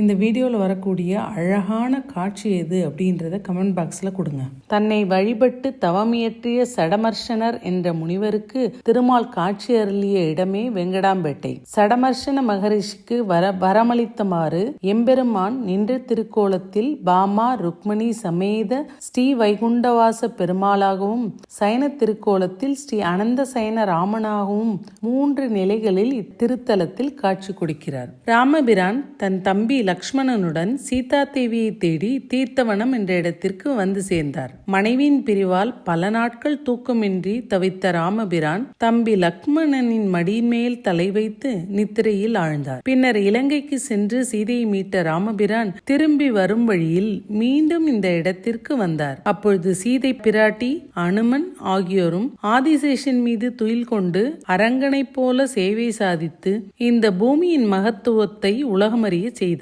இந்த வீடியோவில் வரக்கூடிய அழகான காட்சி எது அப்படின்றத கமெண்ட் பாக்ஸில் கொடுங்க. தன்னை வழிபட்டு தவமியற்றிய சடமர்ஷனர் என்ற முனிவருக்கு திருமால் காட்சி அருளிய இடமே வெங்கடாம்பேட்டை. சடமர்ஷன மகரிஷிக்கு வர வரமளித்தமாறு எம்பெருமான் நின்ற திருக்கோலத்தில் பாமா ருக்மணி சமேத ஸ்ரீ வைகுண்டவாச பெருமாளாகவும் சயன திருக்கோலத்தில் ஸ்ரீ அனந்த சயன ராமனாகவும் மூன்று நிலைகளில் இத்திருத்தலத்தில் காட்சி கொடுக்கிறார். ராமபிரான் தன் தம்பி லக்ஷ்மணனுடன் சீதா தேவியை தேடி தீர்த்தவனம் என்ற இடத்திற்கு வந்து சேர்ந்தார். மனைவியின் பிரிவால் பல நாட்கள் தூக்கமின்றி தவித்த ராமபிரான் தம்பி லக்ஷ்மணனின் மடிமேல் தலை வைத்து நித்திரையில் ஆழ்ந்தார். பின்னர் இலங்கைக்கு சென்று சீதையை மீட்ட ராமபிரான் திரும்பி வரும் வழியில் மீண்டும் இந்த இடத்திற்கு வந்தார். அப்பொழுது சீதை பிராட்டி அனுமன் ஆகியோரும் ஆதிசேஷன் மீது துயில் கொண்டு அரங்கனைப் போல சேவை சாதித்து இந்த பூமியின் மகத்துவத்தை உலகமறிய செய்தார்.